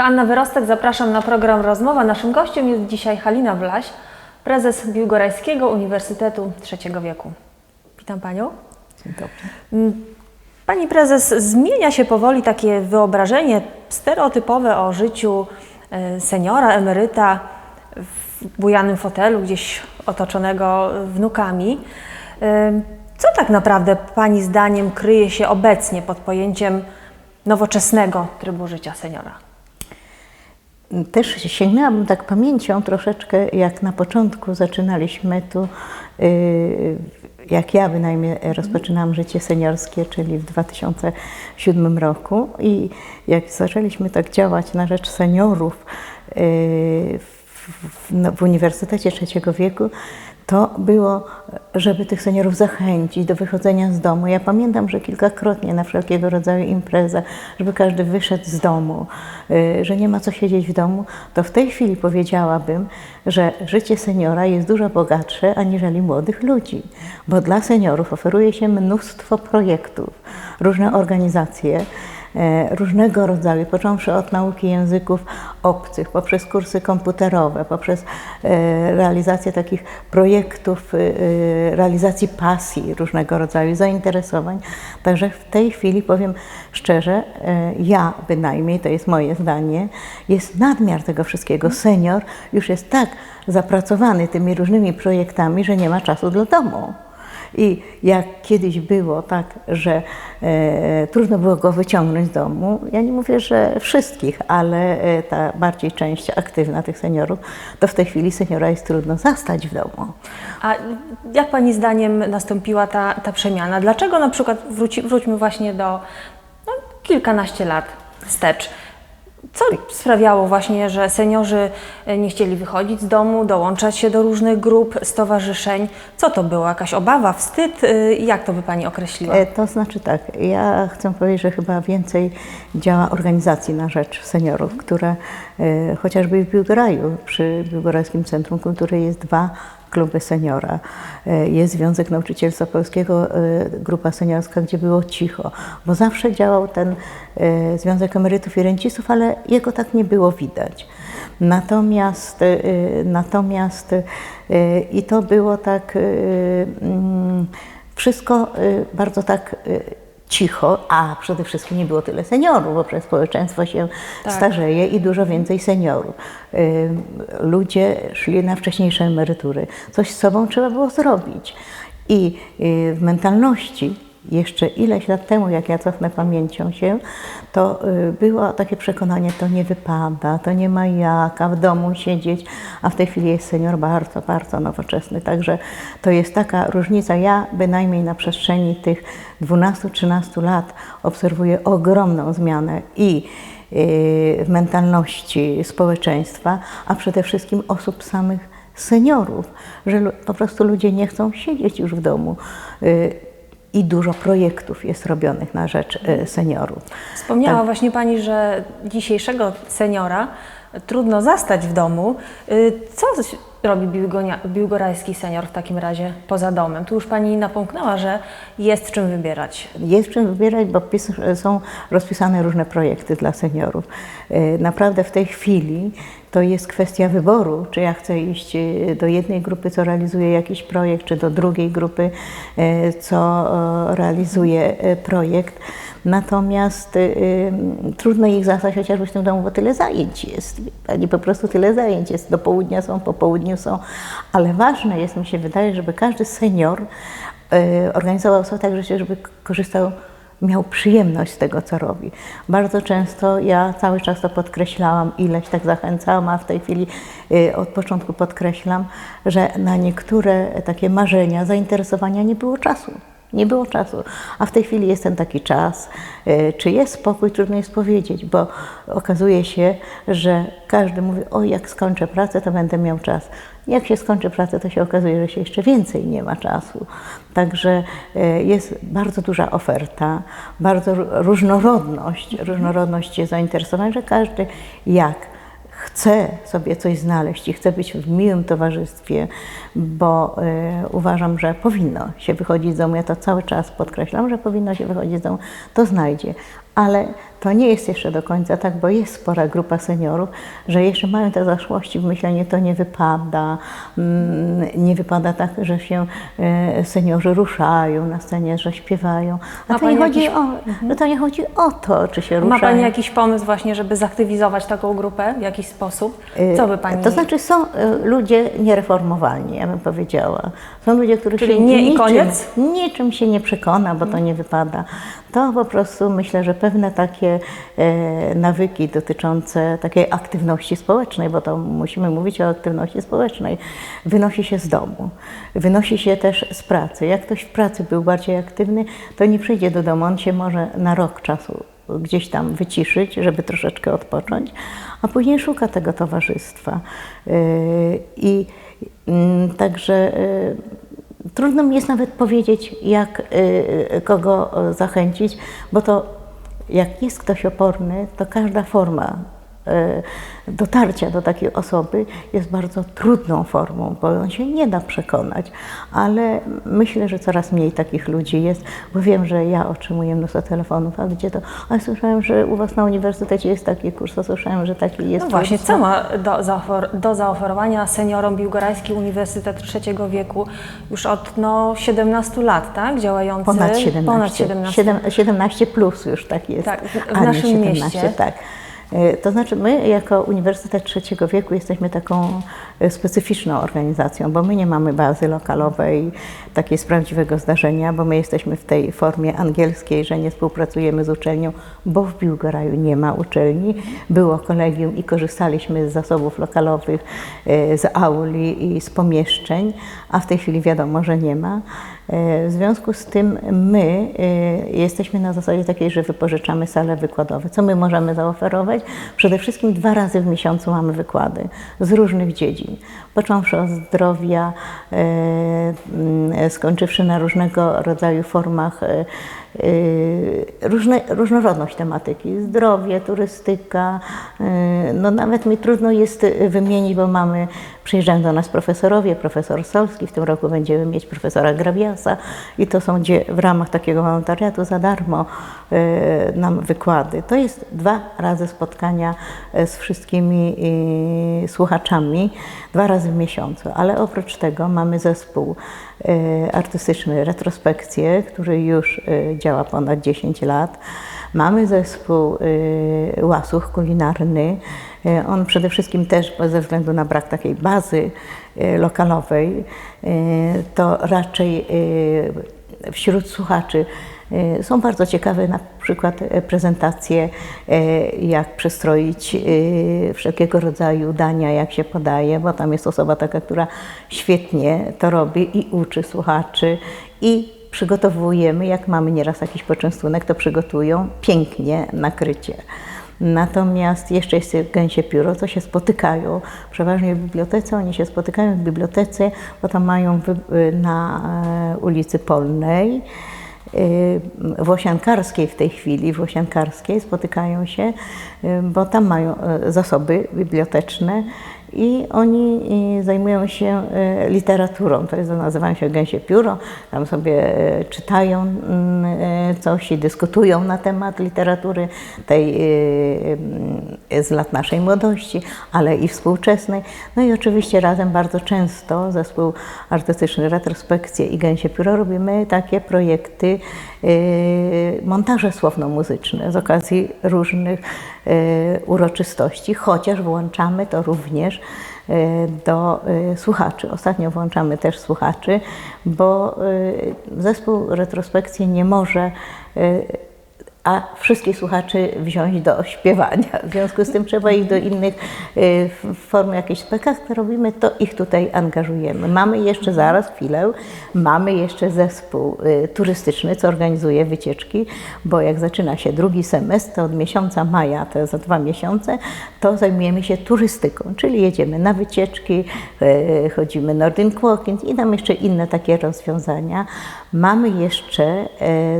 Ja, Anna Wyrostek, zapraszam na program Rozmowa. Naszym gościem jest dzisiaj Halina Wlaś, prezes Biłgorajskiego Uniwersytetu Trzeciego Wieku. Witam Panią. Dzień dobry. Mm, Pani prezes, zmienia się powoli takie wyobrażenie stereotypowe o życiu e, seniora, emeryta w bujanym fotelu, gdzieś otoczonego wnukami. E, Co tak naprawdę Pani zdaniem kryje się obecnie pod pojęciem nowoczesnego trybu życia seniora? Też sięgnęłabym tak pamięcią troszeczkę, jak na początku zaczynaliśmy tu, yy, jak ja bynajmniej rozpoczynałam życie seniorskie, czyli w 2007 roku. I jak zaczęliśmy tak działać na rzecz seniorów yy, w, w, no, w Uniwersytecie Trzeciego Wieku, to było, żeby tych seniorów zachęcić do wychodzenia z domu. Ja pamiętam, że kilkakrotnie na wszelkiego rodzaju imprezach, żeby każdy wyszedł z domu, y, że nie ma co siedzieć w domu, to w tej chwili powiedziałabym, że życie seniora jest dużo bogatsze aniżeli młodych ludzi, bo dla seniorów oferuje się mnóstwo projektów, różne organizacje, różnego rodzaju, począwszy od nauki języków obcych, poprzez kursy komputerowe, poprzez e, realizację takich projektów, e, e, realizacji pasji różnego rodzaju, zainteresowań. Także w tej chwili powiem szczerze, e, ja bynajmniej, to jest moje zdanie, jest nadmiar tego wszystkiego. Senior już jest tak zapracowany tymi różnymi projektami, że nie ma czasu dla domu. I jak kiedyś było tak, że e, trudno było go wyciągnąć z domu, ja nie mówię, że wszystkich, ale e, ta bardziej część aktywna tych seniorów, to w tej chwili seniora jest trudno zastać w domu. A jak Pani zdaniem nastąpiła ta, ta przemiana? Dlaczego na przykład, wróci, wróćmy właśnie do no, kilkanaście lat wstecz, co sprawiało właśnie, że seniorzy e, nie chcieli wychodzić z domu, dołączać się do różnych grup, stowarzyszeń? Co to było? Jakaś obawa, wstyd? Y, Jak to by Pani określiła? E, To znaczy tak, ja chcę powiedzieć, że chyba więcej działa organizacji na rzecz seniorów, które e, chociażby w Biłgoraju, przy Biłgorajskim Centrum Kultury jest dwa kluby seniora. E, Jest Związek Nauczycielstwa Polskiego, e, grupa seniorska, gdzie było cicho, bo zawsze działał ten e, Związek Emerytów i Rencistów, ale jego tak nie było widać. Natomiast, natomiast i to było tak mm, wszystko bardzo tak cicho, a przede wszystkim nie było tyle seniorów, bo przez społeczeństwo się Tak. starzeje i dużo więcej seniorów. Ludzie szli na wcześniejsze emerytury. Coś z sobą trzeba było zrobić. I y, w mentalności jeszcze ileś lat temu, jak ja cofnę pamięcią się, to y, było takie przekonanie, to nie wypada, to nie ma jak, a w domu siedzieć, a w tej chwili jest senior bardzo, bardzo nowoczesny. Także to jest taka różnica. Ja bynajmniej na przestrzeni tych 12-13 lat obserwuję ogromną zmianę i y, w mentalności społeczeństwa, a przede wszystkim osób samych seniorów, że po prostu ludzie nie chcą siedzieć już w domu. Y, I dużo projektów jest robionych na rzecz y, seniorów. Wspomniała tak. właśnie Pani, że dzisiejszego seniora trudno zastać w domu. Y, Co robi biłgonia- biłgorajski senior w takim razie poza domem? Tu już Pani napomknęła, że jest czym wybierać. Jest czym wybierać, bo pis, są rozpisane różne projekty dla seniorów. Naprawdę w tej chwili to jest kwestia wyboru, czy ja chcę iść e, do jednej grupy, co realizuje jakiś projekt, czy do drugiej grupy, e, co e, realizuje projekt. Natomiast trudno ich zastać chociażby w tym domu, bo tyle zajęć jest. Pani, po prostu tyle zajęć jest. Do południa są, po południu są. Ale ważne jest, mi się wydaje, żeby każdy senior organizował sobie tak żeby korzystał, miał przyjemność z tego, co robi. Bardzo często ja cały czas to podkreślałam, ileś tak zachęcałam, a w tej chwili y, od początku podkreślam, że na niektóre takie marzenia, zainteresowania nie było czasu. Nie było czasu, a w tej chwili jest ten taki czas. Y, Czy jest spokój, trudno jest powiedzieć, bo okazuje się, że każdy mówi: O, jak skończę pracę, to będę miał czas. Jak się skończy pracę, to się okazuje, że się jeszcze więcej nie ma czasu. Także y, jest bardzo duża oferta, bardzo ró- różnorodność, różnorodność zainteresowań, że każdy jak chce sobie coś znaleźć i chce być w miłym towarzystwie, bo y, uważam, że powinno się wychodzić z domu. Ja to cały czas podkreślam, że powinno się wychodzić z domu, to znajdzie. Ale to nie jest jeszcze do końca tak, bo jest spora grupa seniorów, że jeszcze mają te zaszłości w myśleniu, to nie wypada, mm, nie wypada tak, że się e, seniorzy ruszają na scenie, że śpiewają. A Ma to nie, chodzi jakiś- o, no to nie chodzi o to, czy się Ma ruszają. Pani jakiś pomysł właśnie, żeby zaktywizować taką grupę w jakiś sposób? Co by Pani... To znaczy są y, ludzie niereformowalni, ja bym powiedziała. Są ludzie, których Czyli się nie i niczym, koniec? niczym się nie przekona, bo to nie wypada. To po prostu myślę, że pewne takie e, nawyki dotyczące takiej aktywności społecznej, bo to musimy mówić o aktywności społecznej, wynosi się z domu, wynosi się też z pracy. Jak ktoś w pracy był bardziej aktywny, to nie przyjdzie do domu, on się może na rok czasu gdzieś tam wyciszyć, żeby troszeczkę odpocząć, a później szuka tego towarzystwa. Yy, I mm, także yy, trudno mi jest nawet powiedzieć, jak kogo zachęcić, bo to jak jest ktoś oporny, to każda forma dotarcia do takiej osoby jest bardzo trudną formą, bo on się nie da przekonać, ale myślę, że coraz mniej takich ludzi jest, bo wiem, że ja otrzymuję mnóstwo telefonów, a gdzie to, a słyszałem, że u Was na uniwersytecie jest taki kurs, a słyszałem, że taki jest No właśnie, kurs. co ma do, zaofer- do zaoferowania seniorom Biłgorajski Uniwersytet Trzeciego Wieku już od no, 17 lat, tak? Działający Ponad 17. Ponad 17. Siedem- 17 plus już tak jest. Tak, w- a naszym 17, mieście. Tak. E, To znaczy my jako Uniwersytet Trzeciego Wieku jesteśmy taką specyficzną organizacją, bo my nie mamy bazy lokalowej, takiej z prawdziwego zdarzenia, bo my jesteśmy w tej formie angielskiej, że nie współpracujemy z uczelnią, bo w Biłgoraju nie ma uczelni. Było kolegium i korzystaliśmy z zasobów lokalowych, e, z auli i z pomieszczeń, a w tej chwili wiadomo, że nie ma. E, W związku z tym my e, jesteśmy na zasadzie takiej, że wypożyczamy sale wykładowe. Co my możemy zaoferować? Przede wszystkim dwa razy w miesiącu mamy wykłady z różnych dziedzin. Począwszy od zdrowia, e, skończywszy na różnego rodzaju formach e, różne, różnorodność tematyki, zdrowie, turystyka. e, No nawet mi trudno jest wymienić, bo mamy, przyjeżdżają do nas profesorowie, profesor Solski, w tym roku będziemy mieć profesora Grabiasa i to są gdzie w ramach takiego wolontariatu za darmo e, nam wykłady. To jest dwa razy spotkania z wszystkimi słuchaczami, dwa razy w miesiącu, ale oprócz tego mamy zespół artystyczny Retrospekcje, który już działa ponad 10 lat. Mamy zespół y, łasuch kulinarny. Y, On przede wszystkim też ze względu na brak takiej bazy y, lokalowej, to raczej wśród słuchaczy są bardzo ciekawe na przykład prezentacje, jak przestroić wszelkiego rodzaju dania, jak się podaje, bo tam jest osoba taka, która świetnie to robi i uczy słuchaczy i przygotowujemy, jak mamy nieraz jakiś poczęstunek, to przygotują pięknie nakrycie. Natomiast jeszcze jest gęsie pióro, co się spotykają przeważnie w bibliotece. Oni się spotykają w bibliotece, bo tam mają wy- na e, ulicy Polnej, y, Włosiankarskiej w tej chwili, Włosiankarskiej spotykają się, y, bo tam mają zasoby biblioteczne i oni y, zajmują się y, literaturą, to jest, nazywają się gęsie pióro, tam sobie y, czytają mm, coś i dyskutują na temat literatury tej z lat naszej młodości, ale i współczesnej. No i oczywiście razem bardzo często zespół artystyczny Retrospekcje i Gęsie Pióro robimy takie projekty, montaże słowno-muzyczne z okazji różnych uroczystości, chociaż włączamy to również y, do y, słuchaczy. Ostatnio włączamy też słuchaczy, bo y, zespół retrospekcji nie może y, a wszystkich słuchaczy wziąć do śpiewania. W związku z tym trzeba ich do innych y, form jakichś spektaklów robimy, to ich tutaj angażujemy. Mamy jeszcze zaraz chwilę, mamy jeszcze zespół y, turystyczny, co organizuje wycieczki, bo jak zaczyna się drugi semestr, od miesiąca maja, to za dwa miesiące, to zajmujemy się turystyką, czyli jedziemy na wycieczki, y, chodzimy Nordic Walking i tam jeszcze inne takie rozwiązania. Mamy jeszcze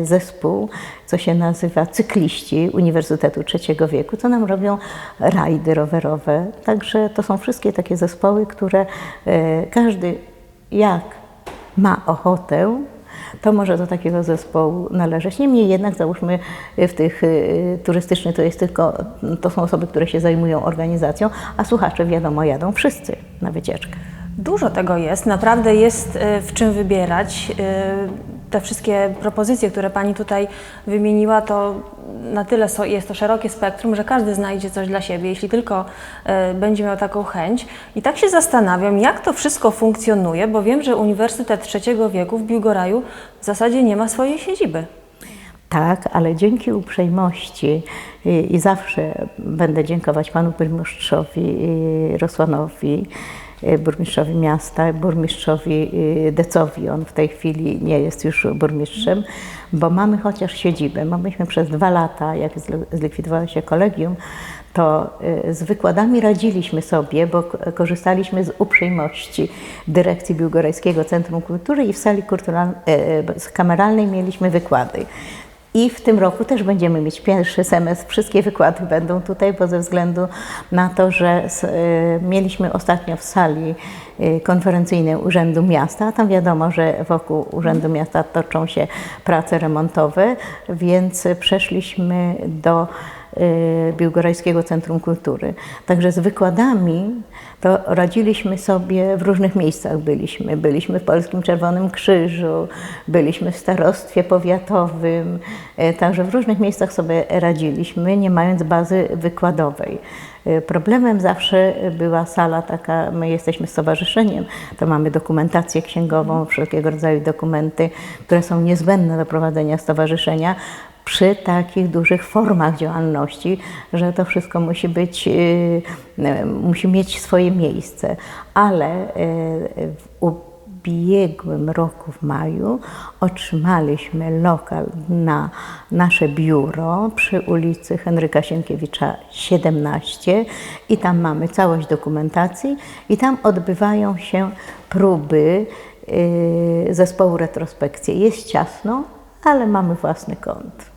y, zespół, co się nazywa cykliści Uniwersytetu Trzeciego Wieku, co nam robią rajdy rowerowe. Także to są wszystkie takie zespoły, które e, każdy jak ma ochotę, to może do takiego zespołu należeć. Niemniej jednak załóżmy w tych y, turystycznych to jest tylko, to są osoby, które się zajmują organizacją, a słuchacze wiadomo jadą wszyscy na wycieczkę. Dużo tego jest, naprawdę jest e, w czym wybierać. E, Te wszystkie propozycje, które Pani tutaj wymieniła, to na tyle jest to szerokie spektrum, że każdy znajdzie coś dla siebie, jeśli tylko e, będzie miał taką chęć. I tak się zastanawiam, jak to wszystko funkcjonuje, bo wiem, że Uniwersytet Trzeciego Wieku w Biłgoraju w zasadzie nie ma swojej siedziby. Tak, ale dzięki uprzejmości i, i zawsze będę dziękować panu burmistrzowi y, Rosłanowi, y, burmistrzowi miasta, burmistrzowi y, Decowi. On w tej chwili nie jest już burmistrzem, bo mamy chociaż siedzibę. My myśmy przez dwa lata, jak zli- zlikwidowało się kolegium, to y, z wykładami radziliśmy sobie, bo korzystaliśmy z uprzejmości dyrekcji Biłgorajskiego Centrum Kultury i w sali kameralnej mieliśmy wykłady. I w tym roku też będziemy mieć pierwszy semestr. Wszystkie wykłady będą tutaj, bo ze względu na to, że y, mieliśmy ostatnio w sali y, konferencyjnej Urzędu Miasta, a tam wiadomo, że wokół Urzędu Miasta toczą się prace remontowe, więc przeszliśmy do Biłgorajskiego Centrum Kultury. Także z wykładami to radziliśmy sobie w różnych miejscach byliśmy. Byliśmy w Polskim Czerwonym Krzyżu, byliśmy w starostwie powiatowym, e, także w różnych miejscach sobie radziliśmy, nie mając bazy wykładowej. E, Problemem zawsze była sala taka, my jesteśmy stowarzyszeniem, to mamy dokumentację księgową, wszelkiego rodzaju dokumenty, które są niezbędne do prowadzenia stowarzyszenia, przy takich dużych formach działalności, że to wszystko musi być, y, musi mieć swoje miejsce. Ale y, w ubiegłym roku w maju otrzymaliśmy lokal na nasze biuro przy ulicy Henryka Sienkiewicza 17 i tam mamy całość dokumentacji i tam odbywają się próby y, zespołu retrospekcji. Jest ciasno, ale mamy własny kąt.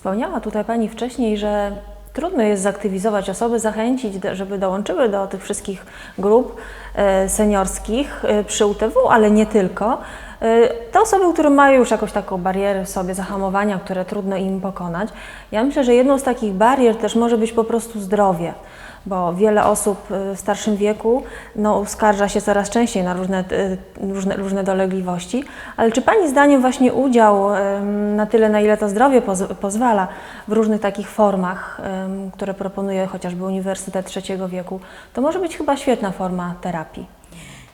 Wspomniała tutaj Pani wcześniej, że trudno jest zaktywizować osoby, zachęcić, żeby dołączyły do tych wszystkich grup e, seniorskich e, przy UTW, ale nie tylko. E, Te osoby, które mają już jakąś taką barierę w sobie, zahamowania, które trudno im pokonać. Ja myślę, że jedną z takich barier też może być po prostu zdrowie bo wiele osób y, w starszym wieku no, skarża się coraz częściej na różne, y, różne, różne dolegliwości. Ale czy Pani zdaniem właśnie udział na tyle, na ile to zdrowie poz, pozwala w różnych takich formach, które proponuje chociażby Uniwersytet Trzeciego Wieku, to może być chyba świetna forma terapii?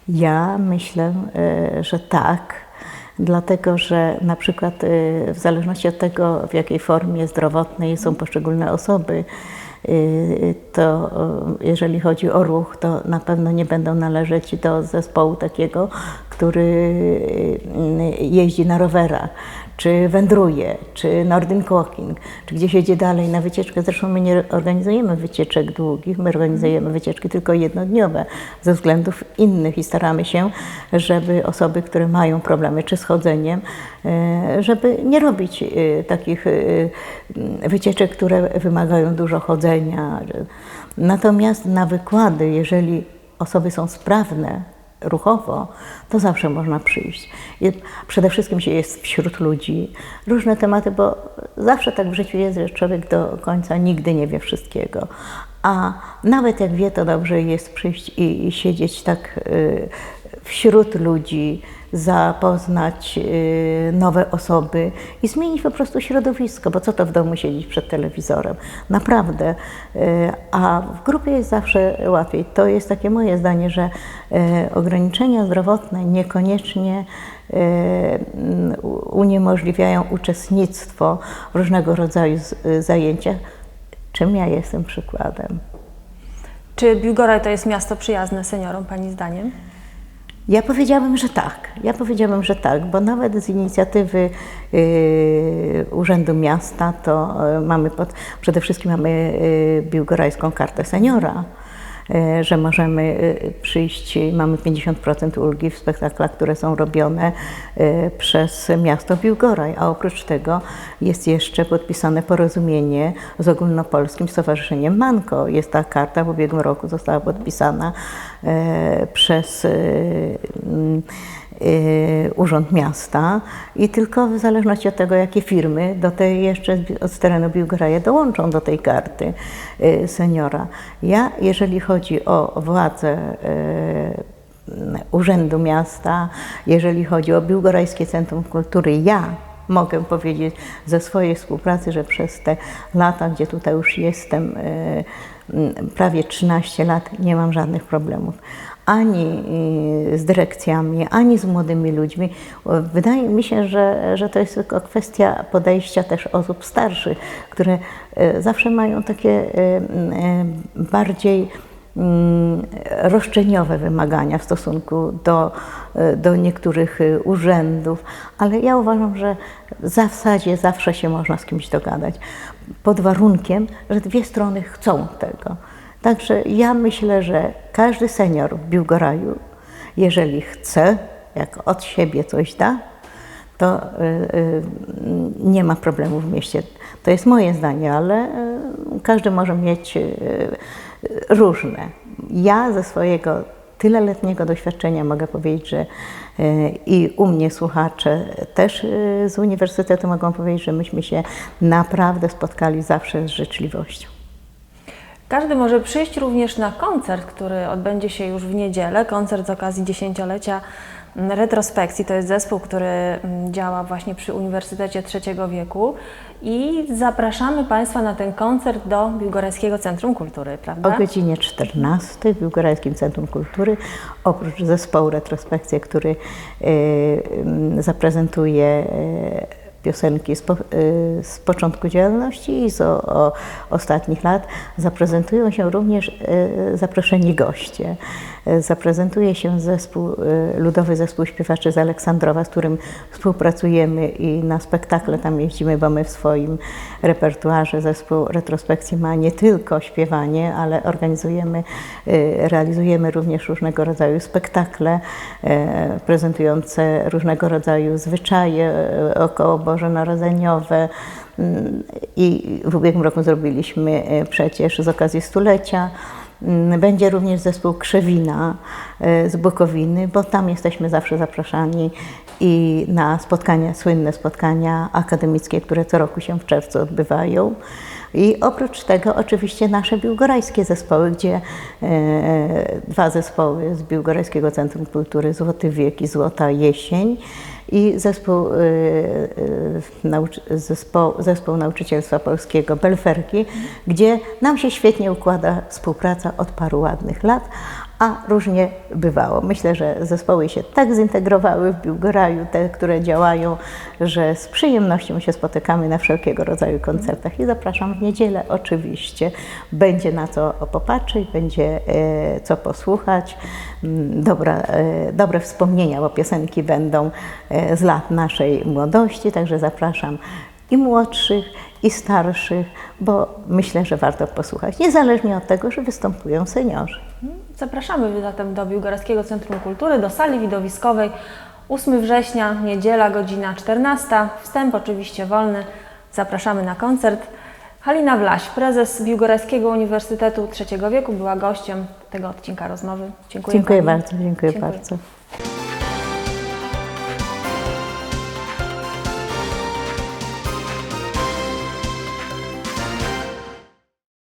Ja myślę, e, że tak, dlatego że na przykład e, w zależności od tego, w jakiej formie zdrowotnej są poszczególne osoby, e, to jeżeli chodzi o ruch, to na pewno nie będą należeć do zespołu takiego, który jeździ na rowerach, czy wędruje, czy Nordic Walking, czy gdzieś jedzie dalej na wycieczkę. Zresztą my nie organizujemy wycieczek długich, my organizujemy wycieczki tylko jednodniowe ze względów innych i staramy się, żeby osoby, które mają problemy czy z chodzeniem, e, żeby nie robić e, takich e, wycieczek, które wymagają dużo chodzenia. Natomiast na wykłady, jeżeli osoby są sprawne, ruchowo, to zawsze można przyjść. I przede wszystkim się jest wśród ludzi. Różne tematy, bo zawsze tak w życiu jest, że człowiek do końca nigdy nie wie wszystkiego. A nawet jak wie, to dobrze jest przyjść i, i siedzieć tak y, wśród ludzi, zapoznać y, nowe osoby i zmienić po prostu środowisko, bo co to w domu siedzieć przed telewizorem? Naprawdę. Y, A w grupie jest zawsze łatwiej. To jest takie moje zdanie, że y, ograniczenia zdrowotne niekoniecznie uniemożliwiają uczestnictwo w różnego rodzaju zajęciach, czym ja jestem przykładem. Czy Biłgoraj to jest miasto przyjazne seniorom, Pani zdaniem? Ja powiedziałabym, że tak. Ja powiedziałabym, że tak, bo nawet z inicjatywy y, Urzędu Miasta to y, mamy pod, przede wszystkim mamy y, biłgorajską kartę seniora, że możemy y, przyjść, mamy 50% ulgi w spektaklach, które są robione y, przez miasto Biłgoraj, a oprócz tego jest jeszcze podpisane porozumienie z Ogólnopolskim Stowarzyszeniem Manko. Jest ta karta, w ubiegłym roku została podpisana e, przez e, Urząd Miasta i tylko w zależności od tego, jakie firmy do tej jeszcze z terenu Biłgoraja dołączą do tej karty y, seniora. Ja, jeżeli chodzi o władzę y, Urzędu Miasta, jeżeli chodzi o Biłgorajskie Centrum Kultury, ja mogę powiedzieć ze swojej współpracy, że przez te lata, gdzie tutaj już jestem, prawie 13 lat, nie mam żadnych problemów. Ani e, z dyrekcjami, ani z młodymi ludźmi. Wydaje mi się, że, że to jest tylko kwestia podejścia też osób starszych, które e, zawsze mają takie e, bardziej mm, roszczeniowe wymagania w stosunku do, do niektórych urzędów, ale ja uważam, że w zasadzie zawsze się można z kimś dogadać, pod warunkiem, że dwie strony chcą tego. Także ja myślę, że każdy senior w Biłgoraju, jeżeli chce, jak od siebie coś da, to y, y, nie ma problemu w mieście. To jest moje zdanie, ale y, każdy może mieć różne. Ja ze swojego tyleletniego doświadczenia mogę powiedzieć, że i u mnie słuchacze też z uniwersytetu mogą powiedzieć, że myśmy się naprawdę spotkali zawsze z życzliwością. Każdy może przyjść również na koncert, który odbędzie się już w niedzielę. Koncert z okazji dziesięciolecia mm, retrospekcji. To jest zespół, który mm, działa właśnie przy Uniwersytecie Trzeciego Wieku. I zapraszamy Państwa na ten koncert do Biłgorajskiego Centrum Kultury, prawda? O godzinie 14 w Biłgorajskim Centrum Kultury, oprócz zespołu retrospekcji, który e, m, zaprezentuje e, piosenki z, po, e, z początku działalności i z o, o ostatnich lat, zaprezentują się również e, zaproszeni goście. Zaprezentuje się zespół, Ludowy Zespół Śpiewaczy z Aleksandrowa, z którym współpracujemy i na spektakle tam jeździmy, bo my w swoim repertuarze zespół retrospekcji ma nie tylko śpiewanie, ale organizujemy, realizujemy również różnego rodzaju spektakle prezentujące różnego rodzaju zwyczaje około bożonarodzeniowe. Mm, I w ubiegłym roku zrobiliśmy e, przecież z okazji stulecia Mm, Będzie również zespół Krzewina e, z Bukowiny, bo tam jesteśmy zawsze zapraszani i na spotkania, słynne spotkania akademickie, które co roku się w czerwcu odbywają. I oprócz tego oczywiście nasze biłgorajskie zespoły, gdzie e, dwa zespoły z Biłgorajskiego Centrum Kultury Złoty Wiek i Złota Jesień i zespół, e, e, nauczy, zespoł, zespół Nauczycielstwa Polskiego Belferki, gdzie nam się świetnie układa współpraca od paru ładnych lat, a różnie bywało. Myślę, że zespoły się tak zintegrowały w Biłgoraju, te, które działają, że z przyjemnością się spotykamy na wszelkiego rodzaju koncertach i zapraszam w niedzielę oczywiście. Będzie na co popatrzeć, będzie e, co posłuchać. Mm, Dobra, e, dobre wspomnienia, bo piosenki będą e, z lat naszej młodości, także zapraszam i młodszych, i starszych, bo myślę, że warto posłuchać, niezależnie od tego, że występują seniorzy. Zapraszamy zatem do Biłgorajskiego Centrum Kultury, do sali widowiskowej. 8 września, niedziela, godzina 14. Wstęp oczywiście wolny. Zapraszamy na koncert. Halina Wlaś, prezes Biłgorajskiego Uniwersytetu Trzeciego Wieku, była gościem tego odcinka rozmowy. Dziękuję, Dziękuję bardzo, dziękuję, Dziękuję. bardzo.